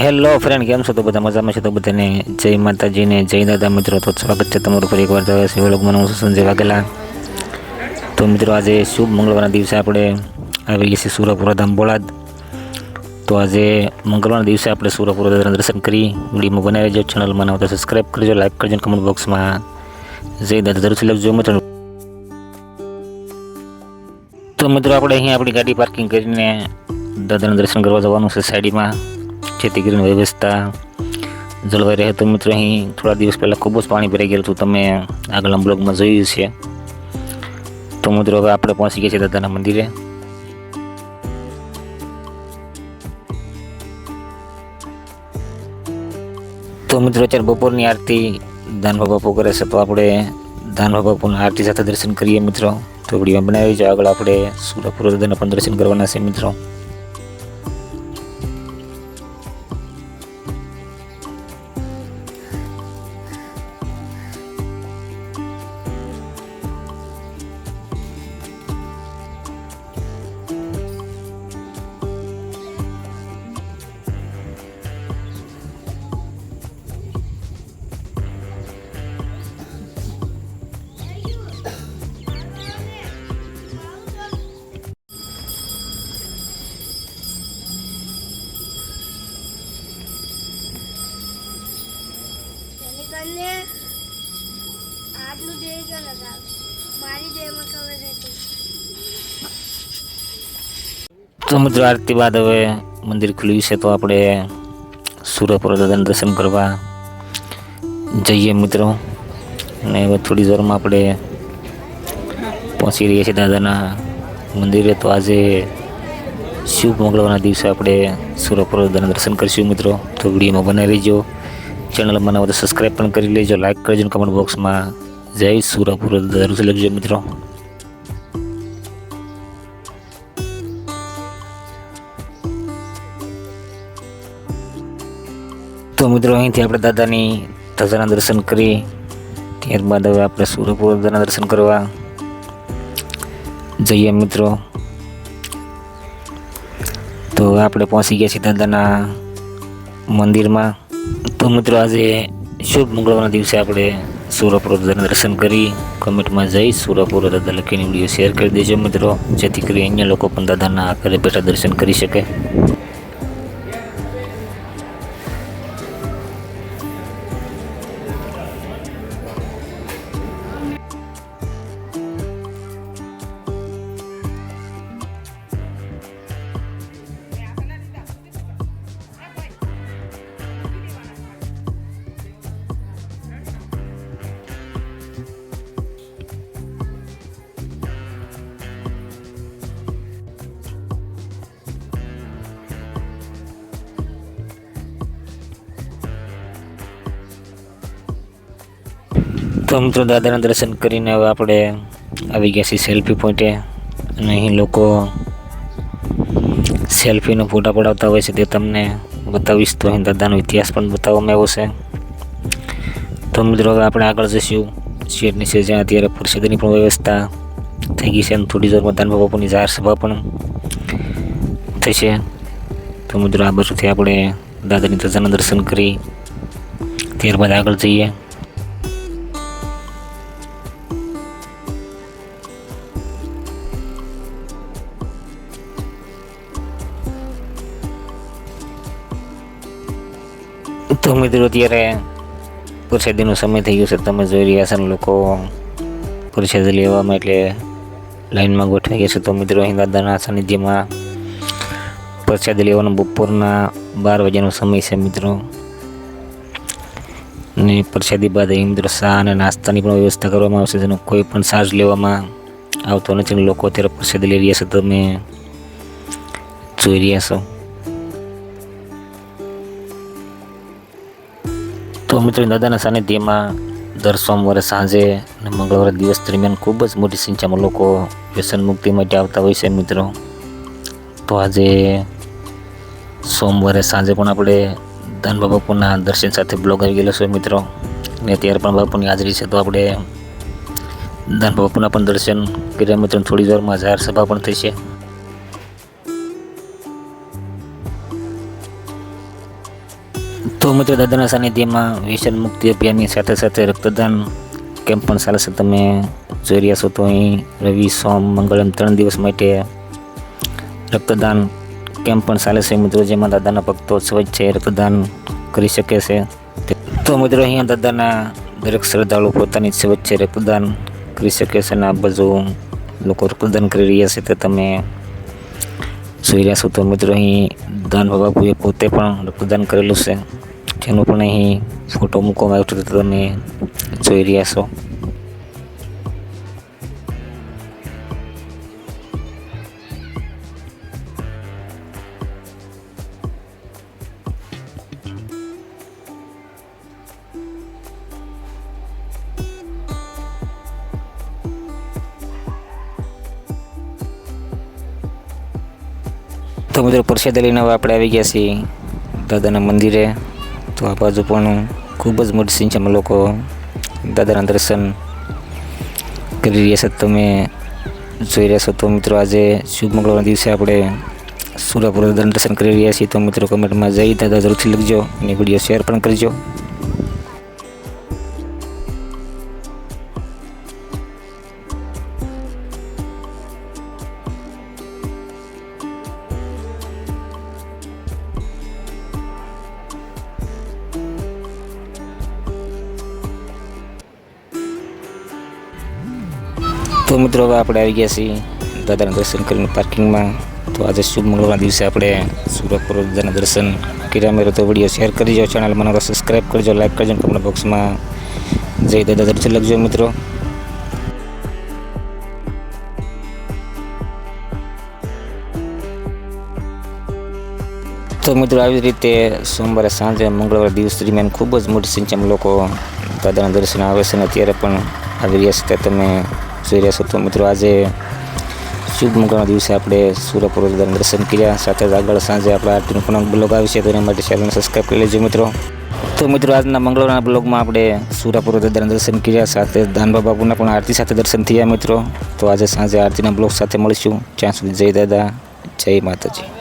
Hello friend કેમ છો? તો બધા મજામાં છે. તો બધાને જય માતાજીને જય દાદા મિત્રો. તો સ્વાગત છે તમારું ફરી એકવાર શિવલોકમાં હું સંજય વાઘેલા. તો મિત્રો, આજે શુભ મંગળવારના દિવસે આપણે આવી ગયા છીએ સુરપુરા બોળાદ તો આજે મંગળવારના દિવસે આપણે સુરપુરા દાદાના દર્શન કરી, વિડીયોમાં બનાવી જો ચેનલમાં નવો તો સબસ્ક્રાઈબ કરજો લાઈક કરજો કમેન્ટ બોક્સમાં જય દાદા જરૂરથી લખજો. મિત્રો, તો મિત્રો, આપણે અહીંયા આપણી ગાડી પાર્કિંગ કરીને દાદાના દર્શન કરવા જવાનું છે સાઈડમાં. જેથી કરીને વ્યવસ્થા જળવાઈ રહે તો મિત્રો અહીં થોડા દિવસ પહેલાં ખૂબ જ પાણી ભરાઈ ગયેલું હતું. તમે આગળના બ્લોગમાં જોયું છે. તો મિત્રો હવે આપણે પહોંચી ગયા છીએ દાદાના મંદિરે. તો મિત્રો અત્યારે બપોરની આરતી દાનભા બાપુ કરે છે. તો આપણે દાનભા બાપુના આરતી સાથે દર્શન કરીએ મિત્રો. તો વીડિયો બનાવી છે. આગળ આપણે સુરપુર દાદાના પણ દર્શન કરવાના છે મિત્રો. લગાવ મારી તો આરતી બાદ હવે મંદિર ખુલ્યું છે તો આપણે સુરપુર દાદાના દર્શન કરવા જઈએ મિત્રો. અને હવે થોડી વારમાં આપણે પહોંચી રહીએ છીએ દાદાના મંદિરે. તો આજે શિવ મંગળવારના દિવસે આપણે સુરપુર દાદાના દર્શન કરીશું મિત્રો. તો વિડીયોમાં બનાવી લેજો ચેનલમાં નવો તો સબસ્ક્રાઈબ પણ કરી લેજો. લાઈક કરજો કમેન્ટ બોક્સમાં જય સુરપુર જરૂરથી લખજો મિત્રો. તો મિત્રો અહીંથી આપણે દાદાની ધજાના દર્શન કરી, ત્યારબાદ હવે આપણે સુરપુર દાદાના દર્શન કરવા જઈએ મિત્રો. તો આપણે પહોંચી ગયા છીએ દાદાના મંદિરમાં. તો મિત્રો આજે શુભ મંગળવારના દિવસે આપણે સુરપુર દાદાના દર્શન કરી કમેન્ટમાં જઈ સુરપુર દાદા લખીને વીડિયો શેર કરી દેજો મિત્રો, જેથી કરી અન્ય લોકો પણ દાદાના ઘરે બેઠા દર્શન કરી શકે. તો મિત્રો દાદાના દર્શન કરીને હવે આપણે આવી ગયા છીએ સેલ્ફી પોઈન્ટે. અને અહીં લોકો સેલ્ફીનો ફોટા પડાવતા હોય છે તે તમને બતાવીશ. તો અહીં દાદાનો ઇતિહાસ પણ બતાવવામાં આવ્યો છે. તો મિત્રો હવે આપણે આગળ જઈશું. શેર નીચે જ્યાં અત્યારે પરિષદની પણ વ્યવસ્થા થઈ ગઈ છે અને થોડી જોરમાં મતદાન બાપુની જાહેર સભા પણ થશે તો મિત્રો આ બાજુથી આપણે દાદાની ધજાના દર્શન કરી ત્યારબાદ આગળ જઈએ. તો મિત્રો અત્યારે પ્રસાદીનો સમય થઈ ગયો છે. તમે જોઈ રહ્યા છો લોકો પ્રસાદી લેવામાં એટલે લાઈનમાં ગોઠવાઈ ગયા છે. તો મિત્રો અહીં દાદાના સાનિધ્યમાં પ્રસાદી લેવાનો બપોરના બાર વાગ્યાનો સમય છે મિત્રો. ને પ્રસાદી બાદ અહીં મિત્રો ચા અને નાસ્તાની પણ વ્યવસ્થા કરવામાં આવશે. જેનો કોઈ પણ ચાર્જ લેવામાં આવતો નથી અને લોકો અત્યારે પ્રસાદી લઈ રહ્યા છે. તમે જોઈ રહ્યા છો. તો મિત્રો, દાદાના સાનિધ્યમાં દર સોમવારે સાંજે અને મંગળવારે દિવસ દરમિયાન ખૂબ જ મોટી સંખ્યામાં લોકો વ્યસન મુક્તિ માટે આવતા હોય છે મિત્રો. તો આજે સોમવારે સાંજે પણ આપણે ધનબા બાપુના દર્શન સાથે બ્લોગ આવી ગયેલો છે મિત્રો. ને ત્યારે પણ બાપુની હાજરી છે. તો આપણે ધનબા બાપુના પણ દર્શન કર્યા મિત્રો. થોડી વારમાં જાહેર સભા પણ થઈ છે. તો મિત્રો, દાદાના સાનિધ્યમાં વ્યસન મુક્તિ અભિયાનની સાથે સાથે રક્તદાન કેમ્પ પણ ચાલે છે. તમે જોઈ રહ્યા છો તો અહીં રવિ, સોમ, મંગળ એમ ત્રણ દિવસ માટે રક્તદાન કેમ્પ પણ ચાલે છે મિત્રો, જેમાં દાદાના ભક્તો સ્વચ્છ રક્તદાન કરી શકે છે. તો મિત્રો, અહીંયા દાદાના દરેક શ્રદ્ધાળુ પોતાની સ્વચ્છ રક્તદાન કરી શકે છે અને આ બાજુ લોકો રક્તદાન કરી રહ્યા છે તે તમે જોઈ રહ્યા છો. તો મિત્રો, અહીં દાન બાબુએ પોતે પણ રક્તદાન કરેલું છે. જેનો પણ અહીં ફોટો મૂકવામાં આવ્યો છે તો તમે જોઈ રહ્યા છો. તો મિત્રો, પરસાદ લઈને હવે આપણે આવી ગયા છીએ દાદાના મંદિરે. તો આ બાજુ પણ ખૂબ જ મોટી સંખ્યામાં લોકો દાદાના દર્શન કરી રહ્યા છે. તમે જોઈ રહ્યા છો તો મિત્રો આજે શુભ મંગળવારના દિવસે આપણે સુરાપુર દર્શન કરી રહ્યા છીએ. તો મિત્રો કમેન્ટમાં જઈ દાદા જરૂરથી લખજો અને વીડિયો શેર પણ કરજો. તો મિત્રો હવે આપણે આવી ગયા છીએ દાદાના દર્શન કરીને પાર્કિંગમાં. તો આજે શુભ મંગળવારના દિવસે આપણે સુરતપુર દાદાના દર્શન કર્યા. મેરો તો વીડિયો શેર કરી જાઓ ચેનલ મને સબસ્ક્રાઈબ કરજો લાઈક કરજો કમેન્ટ બોક્સમાં જય દાદા દર્શન લખજો મિત્રો. તો મિત્રો, આવી રીતે સોમવારે સાંજે મંગળવાર દિવસ દરમિયાન ખૂબ જ મોટી સંખ્યામાં લોકો દાદાના દર્શન આવે છે અને અત્યારે પણ આવી રહ્યા છે. તમે જોઈ રહ્યા છો તો મિત્રો આજે શુભ મંગળના દિવસે આપણે દાદાના દર્શન કર્યા. સાથે જ આગળ સાંજે આપણા આરતીનું પણ બ્લોગ છે, તો એના માટે ચેનલને સબસ્ક્રાઈબ કરી લેજો મિત્રો. તો મિત્રો આજના મંગળવારના બ્લોગમાં આપણે દાદાના દર્શન કર્યા, સાથે દાનબા બાપુના પણ આરતી સાથે દર્શન થયા મિત્રો. તો આજે સાંજે આરતીના બ્લોગ સાથે મળીશું. ત્યાં સુધી જય દાદા, જય માતાજી.